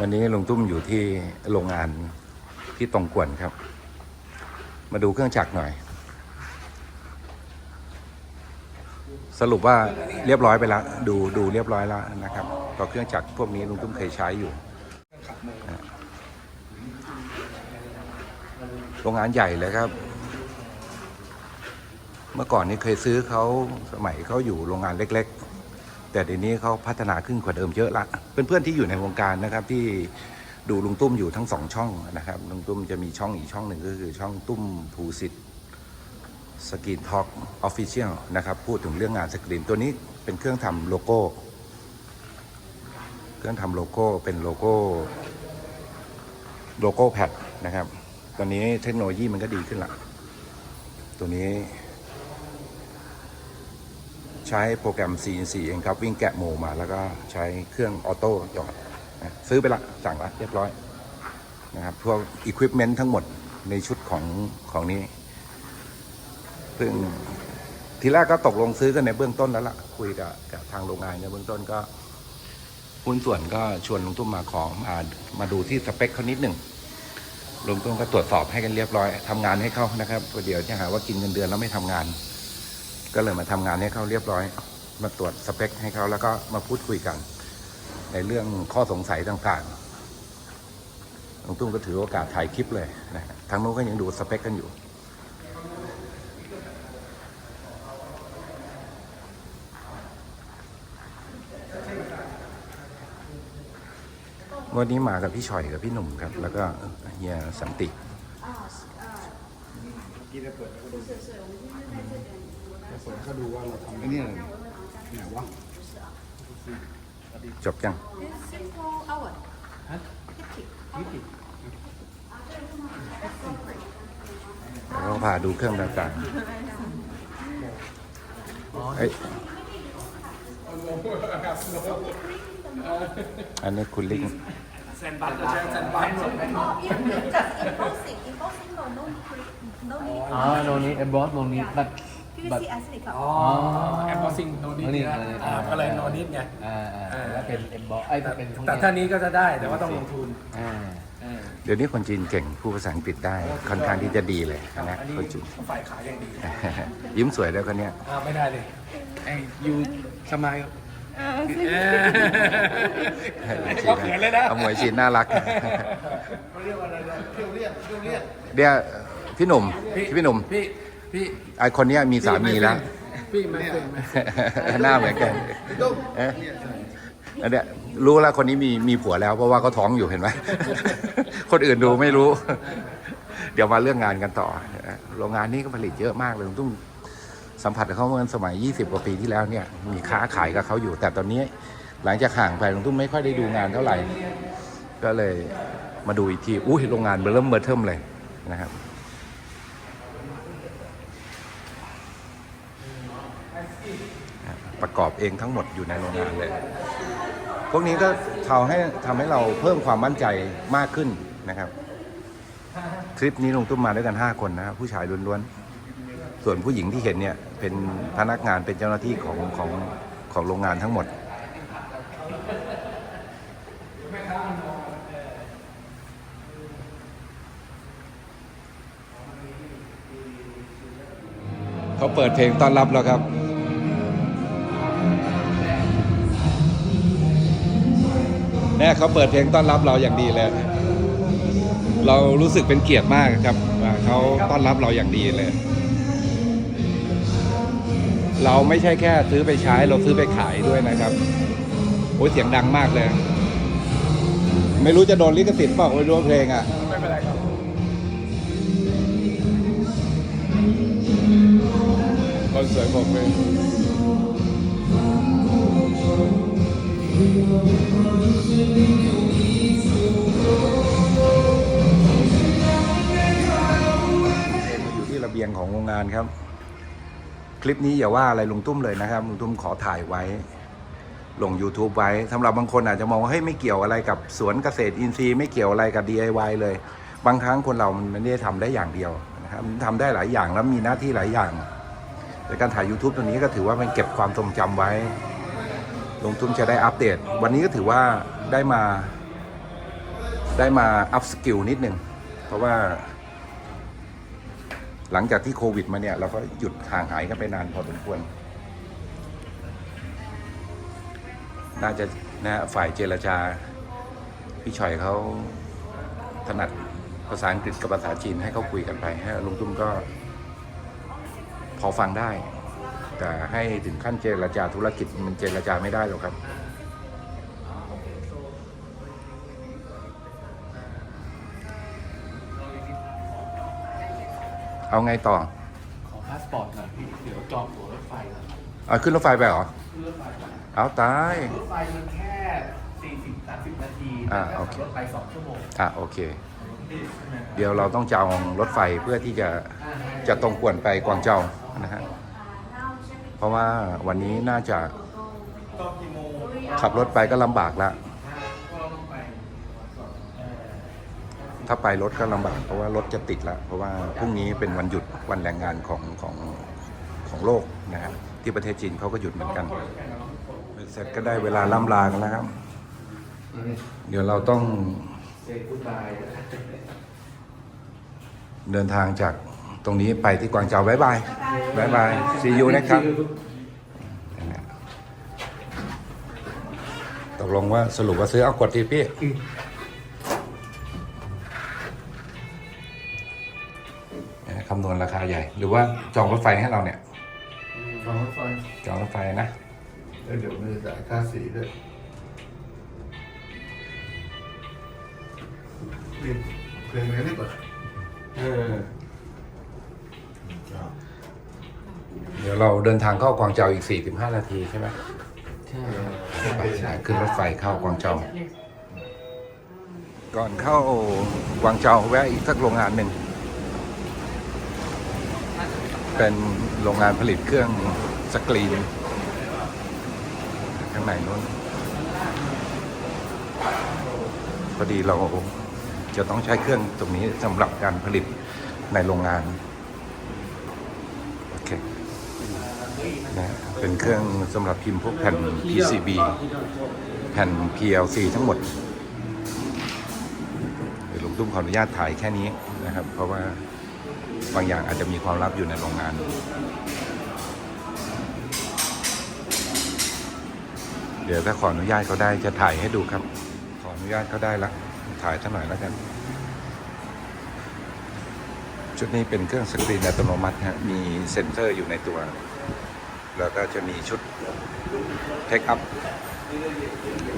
วันนี้ลุงตุ้มอยู่ที่โรงงานที่ตรงกวนครับ มาดูเครื่องจักรหน่อย สรุปว่าเรียบร้อยไปแล้วดูดูเรียบร้อยแล้วนะครับก็เครื่องจักรพวกนี้ลุงตุ้มเคยใช้อยู่โรงงานใหญ่เลยครับ เมื่อก่อนนี้เคยซื้อเขาสมัยเขาอยู่โรงงานเล็ก ๆ แต่เดี๋ยวนี้เขาพัฒนาขึ้นกว่าเดิมเยอะละเพื่อนๆที่อยู่ในวงการนะครับที่ดูลุงตุ้มอยู่ทั้งสองช่องนะครับลุงตุ้มจะมีช่องอีกช่องหนึ่งก็คือช่องตุ้มภูสิทธิ์สกรีนท็อกออฟฟิเชียลนะครับพูดถึงเรื่องงานสกรีนตัวนี้เป็นเครื่องทำโลโก้ เครื่องทำโลโก้เป็นโลโก้โลโก้แพดนะครับตอนนี้เทคโนโลยีมันก็ดีขึ้นละตัวนี้ ใช้โปรแกรม CNC เองครับ วิ่งแกะโมมาแล้วก็ใช้เครื่องออโต้หยอดนะซื้อไปละ สั่งละเรียบร้อยนะครับพวกอุปกรณ์ทั้งหมดในชุดของของนี้ ซึ่งทีแรกก็ตกลงซื้อกันในเบื้องต้นแล้วล่ะ คุยกับกับทางโรงงานในเบื้องต้นก็หุ้นส่วนก็ชวนลุงตุ้มมาขอมามาดูที่สเปคเขานิดหนึ่งลุงตุ้มก็ตรวจสอบให้กันเรียบร้อยทำงานให้เขานะครับเดี๋ยวจะหาว่ากินเงินเดือนแล้วไม่ทำงาน ก็เลยมาทำงานให้เขาเรียบร้อย มาตรวจสเปคให้เขาแล้วก็มาพูดคุยกัน ในเรื่องข้อสงสัยต่างๆลุงตุ้มก็ถือโอกาสถ่ายคลิปเลยนะฮะทางโน้นก็ยังดูสเปคกันอยู่วันนี้มากับพี่ชอยกับพี่หนุ่มครับ แล้วก็เฮียสันติ กินเปิดเขาดูเปิดเขาดูว่าเราทำไอ้นี่อะไรไหนวะจบยัง Simple hour. ยี่สิบเราพาดูเครื่องต่างๆเอ้ยอันนี้คุณลิงแซนบัตจะใช้แซนบัต Oh, if just embossing, embossing no, no need, no need. Ah, no need emboss, no need, but but PVC acrylic ครับอ๋ อแอมบอซิงโนนิด no need นะ no need อ่าก็เลยโนนิดไงอ่าอ่าแล้วเป็น emboss ไอ้ยเป็นแต่ท่านี้ก็จะได้แต่ว่าต้องลงทุนอ่าเดี๋ยวนี้คนจีนเก่งพูดภาษาอังกฤษได้ค่อนข้างที่จะดีเลยนะอันนี้คนจีนฝ่ายขายอย่างดี ยิ้มสวยแล้วคนเนี้ยอ่าไม่ได้เลยไอ้ยูสมัยจีนเอาหมวยจีนน่ารักเขาเรียกว่าอะไรนะเที่ยวเรียกเที่ยวเรียกเดี๋ยวพี่หนุ่มพี่หนุ่มพี่ พี่ไอคนเนี้ยมีสามีแล้ว พี่ไม่เป็นไหมหน้าเหมือนกันเอ๊ะอันเนี้ยรู้แล้วคนนี้มีมีผัวแล้ว เพราะว่าเขาท้องอยู่เห็นไหม คนอื่นดูไม่รู้ เดี๋ยวมาเรื่องงานกันต่อ โรงงานนี้ก็ผลิตเยอะมากเลยต้องสัมผัสกับเขาเมื่อสมัย 20 กว่าปีที่แล้วเนี่ย มีค้าขายกับเขาอยู่ แต่ตอนนี้หลังจากห่างไปลุงตุ้มไม่ค่อยได้ดูงานเท่าไหร่ ก็เลยมาดูอีกที อุ้ยโรงงานเริ่มเบอร์เทิมเลยนะครับ ประกอบเองทั้งหมดอยู่ในโรงงานเลย พวกนี้ก็ทำให้ทำให้เราเพิ่มความมั่นใจมากขึ้นนะครับ คลิปนี้ลงตุ้มมาด้วยกัน 5 คนนะครับผู้ชายล้วนๆ ส่วนผู้หญิงที่เห็นเนี่ยเป็นพนักงานเป็นเจ้าหน้าที่ของของของโรงงานทั้งหมดเขาเปิดเพลงต้อนรับแล้วครับ แม่เขาเปิดเพลงต้อนรับเราอย่างดีเลย เรารู้สึกเป็นเกียรติมากครับเขาต้อนรับเราอย่างดีเลย เราไม่ใช่แค่ซื้อไปใช้เราซื้อไปขายด้วยนะครับโอ้ยเสียงดังมากเลย ไม่รู้จะโดนลิขสิทธิ์เปล่าไม่รู้เพลงอะไม่เป็นไรครับคนสวยบอกเอยู่ ระเบียงของโรงงานครับ คลิปนี้อย่าว่าอะไรลุงตุ้มเลยนะครับลุงตุ้มขอถ่ายไว้ ลง YouTube ไว้สำหรับบางคนอาจจะมองว่าเฮ้ยไม่เกี่ยวอะไรกับสวนเกษตรอินทรีย์ไม่เกี่ยวอะไรกับ DIY เลย บางครั้งคนเรามันไม่ได้ทำได้อย่างเดียวนะครับทำได้หลายอย่างแล้วมีหน้าที่หลายอย่างในการถ่าย YouTube ตัวนี้ก็ถือว่ามันเก็บความทรงจำไว้ ลงทุนจะได้อัปเดต วันนี้ก็ถือว่าได้มา ได้มาอัพสกิลนิดหนึ่งเพราะว่า หลังจากที่โควิดมาเนี่ย เราก็หยุดห่างหายกันไปนานพอสมควร น่าจะนะฝ่ายเจรจา พี่ชอยเขาถนัดภาษาอังกฤษกับภาษาจีนให้เขาคุยกันไปให้ลุงตุ้มก็พอฟังได้ แต่ให้ถึงขั้นเจรจาธุรกิจมันเจรจาไม่ได้หรอกครับ เอาไงต่อ ขอพาสปอร์ตหน่อยพี่เดี๋ยวจองตั๋วรถไฟก่อนเอาขึ้นรถไฟไปเหรอ ขึ้นรถไฟก่อนเอาตาย รถไฟมันแค่ 40 30 นาทีอ่าแต่โอถ้าเคขับรถไป2ชั่วโมงอะโอเค เดี๋ยวเราต้องจองรถไฟเพื่อที่จะจะตรงกวนไปกวางเจานะฮะเพ ราะว่าวันนี้น่าจะขับรถไปก็ลำบากละถ้าไปรถก็ลำบากเพราะว่ารถจะติดละเพราะว่าพรุ่งนี้เป็นวันหยุดวันแรงงานของของของโลกนะฮะที่ประเทศจีนเขาก็หยุดเหมือนกันเสร็จก็ได้เวลาล่ำลากันแล้วครับ เดี๋ยวเราต้องเดินทางจาก ตรงนี้ไปที่กวางเจาบายบายบายบาย see you นะครับ ตกลงว่าสรุปว่าซื้อเอากดทีพี่คำนวณราคาใหญ่ หรือว่าจองรถไฟให้เราเนี่ย จองรถไฟจองรถไฟนะแล้วเดี๋ยวมือจ่ายค่าสีด้วยนี่เพลงอะไรนี่เปิดเออ เดี๋ยวเราเดินทางเข้ากวางเจาอีก 45 นาทีใช่ไหมใช่ไปขึ้นรถไฟเข้ากวางเจาก่อนเข้ากวางเจาแวะอีกสักโรงงานหนึ่ง เป็นโรงงานผลิตเครื่องสกรีนข้างในนู้นพอดีเราจะต้องใช้เครื่องตรงนี้สำหรับการผลิตในโรงงาน โอเค นะเป็นเครื่องสำหรับพิมพ์พวกแผ่น PCB แผ่น PLC ทั้งหมดเดี๋ยวลุงตุ้มขออนุญาตถ่ายแค่นี้นะครับ เพราะว่าบางอย่างอาจจะมีความลับอยู่ในโรงงานเดี๋ยวถ้าขออนุญาตเขาได้จะถ่ายให้ดูครับ ขออนุญาตเขาได้ละถ่ายท่าหน่อยแล้วกัน ชุดนี้เป็นเครื่องสกรีนอัตโนมัติฮะมีเซ็นเซอร์อยู่ในตัว แล้วก็จะมีชุดเทคอัพ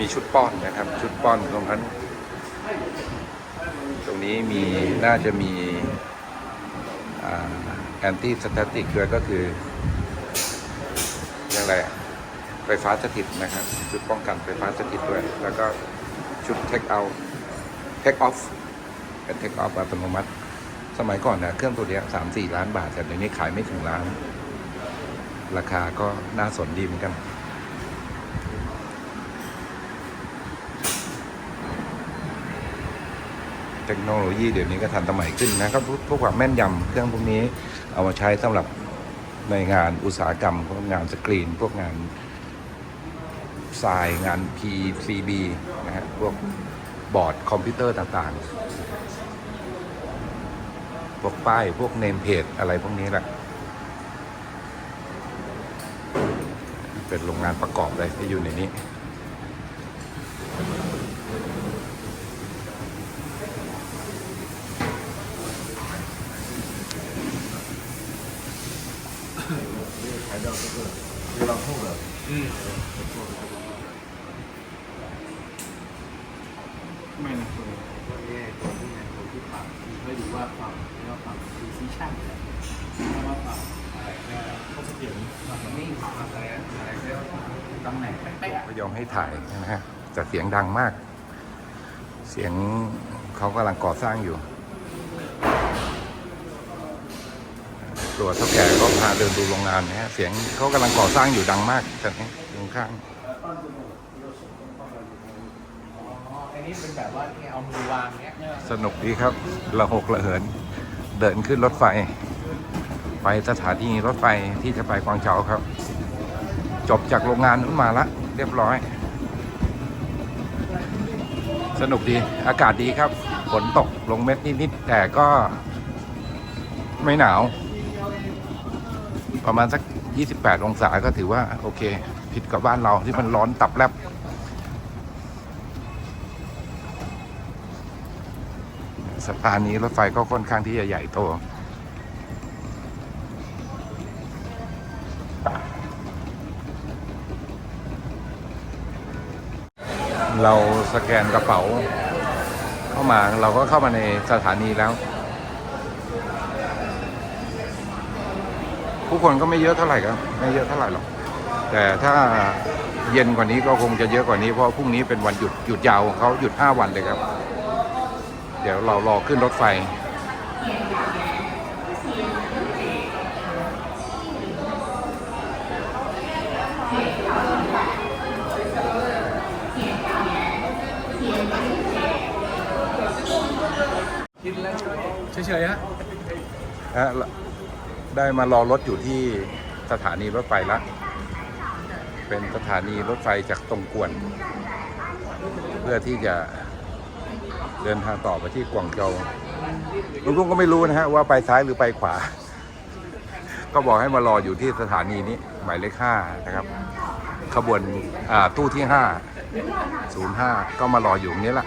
มีชุดป้อนนะครับ ชุดป้อนตรงนั้น ตรงนี้มีน่าจะมีแอนตี้สแตติกด้วยก็คือเรียกอะไรไฟฟ้าสถิตนะครับ ชุดป้องกันไฟฟ้าสถิตด้วย แล้วก็ชุดเทคเอาเทคออฟเป็นเทคออฟอัตโนมัติ สมัยก่อนนะเครื่องตัวนี้สามสี่ล้านบาท แต่เดี๋ยวนี้ขายไม่ถึงล้าน ราคาก็น่าสนดีเหมือนกัน เทคโนโลยีเดี๋ยวนี้ก็ทันสมัยขึ้นนะครับพวกความแม่นยำเครื่องพวกนี้เอามาใช้สำหรับในงานอุตสาหกรรมพวกงานสกรีน พวกงานทรายงาน PCB นะฮะพวกบอร์ดคอมพิวเตอร์ต่างๆ พวกป้าย พวกเนมเพจอะไรพวกนี้แหละ เป็นโรงงานประกอบเลยที่อยู่ในนี้ไม่นะคนี่ตัวที่ไหนตัวที่ปรับไม่รู้ว่าปรับเรียกว่าปรับ precision เรียกว่าปรับอะไรก็ ไรอะไรเรียกว่าตำแหน่งเป๊ะๆก็ยอมให้ถ่ายนะฮะแต่เสียงดังมาก เสียงเขากำลังก่อสร้างอยู่ ตัวเท่าแก่ก็พาเดินดูโรงงานนะฮะเสียงเขากำลังก่อสร้างอยู่ดังมากแต่นี้ตรงข้างอ๋ออันนี้เป็นแบบว่าเนี่ยเอามือวางเนี้ยสนุกดีครับระหกระเหิน เดินขึ้นรถไฟ ไปสถานีรถไฟที่จะไปกวางเจาครับ จบจากโรงงานนู้นมาละ เรียบร้อย สนุกดีอากาศดีครับฝนตกลงเม็ดนิดๆแต่ก็ไม่หนาว ประมาณสัก 28 องศาก็ถือว่า โอเค ผิดกับบ้านเราที่มันร้อนตับแลบสะพานีรถไฟก็ค่อนข้างที่จะใหญ่โต เราสแกนกระเป๋า เข้ามาเราก็เข้ามาในสถานีแล้ว ผู้คนก็ไม่เยอะเท่าไหร่ครับไม่เยอะเท่าไหร่หรอกแต่ถ้าเย็นกว่านี้ก็คงจะเยอะกว่านี้เพราะพรุ่งนี้เป็นวันหยุดหยุดยาวของเขาหยุด 5 วันเลยครับ เดี๋ยวเรารอขึ้นรถไฟ เฉยๆฮะฮะได้มารอรถอยู่ที่สถานีรถไฟละ เป็นสถานีรถไฟจากตรงกวน เพื่อที่จะเดินทางต่อไปที่กวางโจวลุงกุ้งก็ไม่รู้นะฮะว่าไปซ้ายหรือไปขวา ก็บอกให้มารออยู่ที่สถานีนี้ หมายเลขห้านะครับ ขบวนอ่าตู้ที่ห้าศูนย์ห้าก็มารออยู่ตรงนี้ละ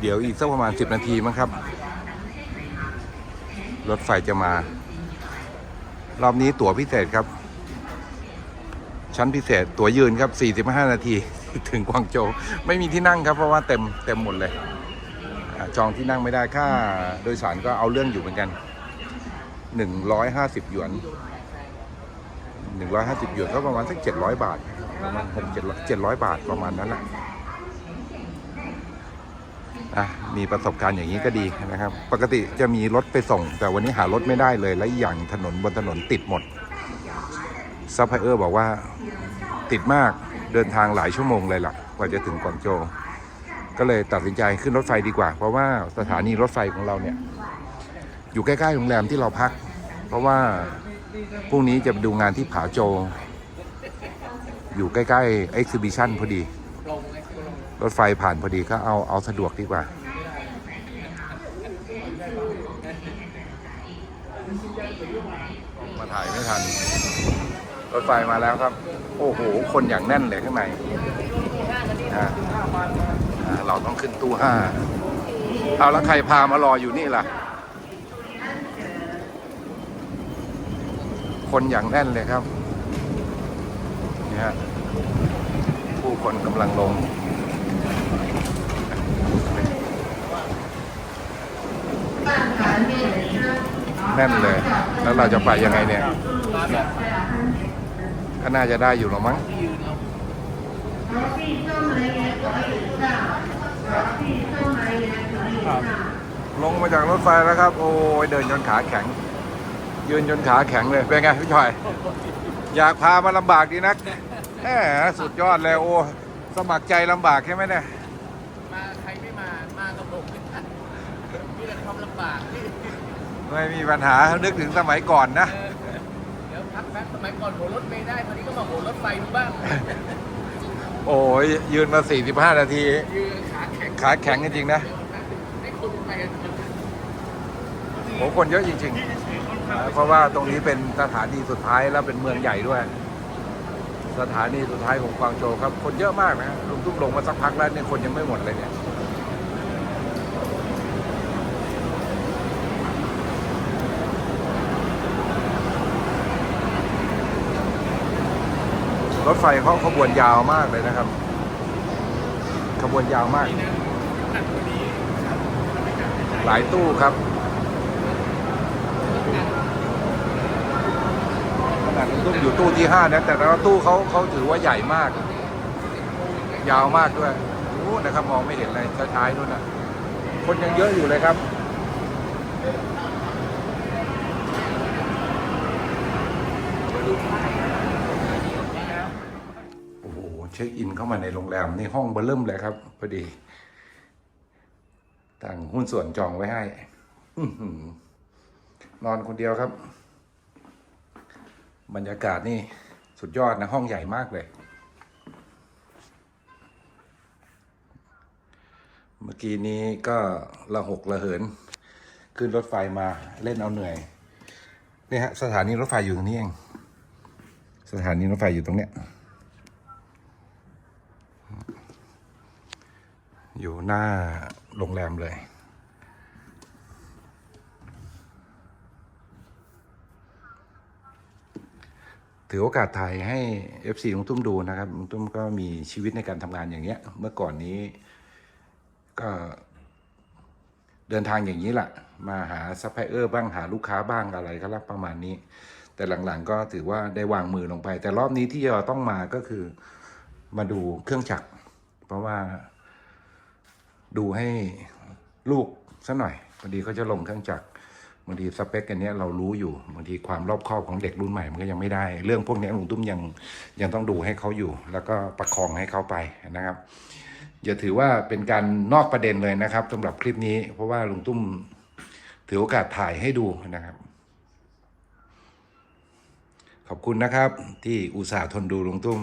เดี๋ยวอีกสักประมาณ 10 นาทีมั้งครับ รถไฟจะมา รอบนี้ตั๋วพิเศษครับ ชั้นพิเศษตั๋วยืนครับ 45 นาที ถึงกวางโจวไม่มีที่นั่งครับ เพราะว่าเต็มเต็มหมดเลย จองที่นั่งไม่ได้ค่าโดยสารก็เอาเรื่องอยู่เหมือนกัน 150 หยวน 150 หยวนก็ประมาณสัก 700 บาทประมาณ6 700 700บาทประมาณนั้นแหละ อะมีประสบการณ์อย่างนี้ก็ดีนะครับ ปกติจะมีรถไปส่ง แต่วันนี้หารถไม่ได้เลยและอย่างถนนบนถนนติดหมดซัพพลายเออร์บอกว่าติดมากเดินทางหลายชั่วโมงเลยล่ะกว่าจะถึงกวางโจวก็เลยตัดสินใจขึ้นรถไฟดีกว่า เพราะว่าสถานีรถไฟของเราเนี่ย อยู่ใกล้ๆโรงแรมที่เราพัก เพราะว่าพรุ่งนี้จะไปดูงานที่ผาโจ อยู่ใกล้ๆ Exhibition พอดี รถไฟผ่านพอดีก็เอาเอาสะดวกดีกว่า มาถ่ายไม่ทัน รถไฟมาแล้วครับ โอ้โห คนอย่างแน่นเลยข้างในอ่าอ่าเราต้องขึ้นตู้ห้าเอาแล้วใครพามารออยู่นี่ล่ะ คนอย่างแน่นเลยครับ นี่ฮะผู้คนกำลังลง แน่นเลย แล้วเราจะไปยังไงเนี่ย ก็น่าจะได้อยู่หรอมั้งลงมาจากรถไฟแล้วครับ โอ้ยเดินจนขาแข็ง ยืนจนขาแข็งเลย เป็นไงพี่ชอย อยากพามาลำบากดีนักแหมสุดยอดเลยโอ้ สมัครใจลำบากใช่ไหมเนี่ย มาใครไม่มา มากับผมมีแต่ความลำบากไม่มีปัญหานึกถึงสมัยก่อนนะ เดี๋ยวพักแป๊บสมัยก่อนโหนรถเมล์ได้ตอนนี้ก็มาโหนรถไฟดูบ้างโอ้ยยืนมา 45 นาที ยืนขาแข็งขาแข็งจริงๆนะให้คนไปกันโหคนเยอะจริงๆนะเพราะว่าตรงนี้เป็นสถานีสุดท้ายแล้วเป็นเมืองใหญ่ด้วย สถานีสุดท้ายของกวางโจวครับ คนเยอะมากนะลุงตุ้มลงมาสักพักแล้วเนี่ยคนยังไม่หมดเลยเนี่ย รถไฟเขาขบวนยาวมากเลยนะครับ ขบวนยาวมาก หลายตู้ครับขนาดตุ้อยู่ตู้ที่ห้านะแต่ละตู้เขาเขาถือว่าใหญ่มาก ยาวมากด้วยนู้นนะครับมองไม่เห็นเลยท้ายๆนู่นนะคนยังเยอะอยู่เลยครับ เช็คอินเข้ามาในโรงแรมในห้องเบอร์เริ่มเลยครับพอดีต่างหุ้นส่วนจองไว้ให้นอนคนเดียวครับ บรรยากาศนี่สุดยอดนะ ห้องใหญ่มากเลย เมื่อกี้นี้ก็ระหกระเหิน ขึ้นรถไฟมาเล่นเอาเหนื่อยนี่ฮะ สถานีรถไฟอยู่ตรงนี้เอง สถานีรถไฟอยู่ตรงเนี้ย อยู่หน้าโรงแรมเลย ถือโอกาสถ่ายให้ FC ลุงตุ้มดูนะครับลุงตุ้มก็มีชีวิตในการทำงานอย่างเงี้ย เมื่อก่อนนี้ก็เดินทางอย่างนี้แหละ มาหาซัพพลายเออร์บ้างหาลูกค้าบ้างอะไรก็รับประมาณนี้ แต่หลังๆก็ถือว่าได้วางมือลงไป แต่รอบนี้ที่เราต้องมาก็คือมาดูเครื่องจักร เพราะว่า ดูให้ลูกสัหน่อยบางทีเขาจะลงเครื่องจักรบางทีสเปคกันนี้เรารู้อยู่บางทีความรอบคอบของเด็กรุ่นใหม่มันก็ยังไม่ได้ เรื่องพวกนี้ลุงตุ้มยังยังต้องดูให้เขาอยู่ แล้วก็ประคองให้เขาไปนะครับ อย่าถือว่าเป็นการนอกประเด็นเลยนะครับสำหรับคลิปนี้ เพราะว่าลุงตุ้มถือโอกาสถ่ายให้ดูนะครับ ขอบคุณนะครับที่อุตส่าห์ทนดูลุงตุ้ม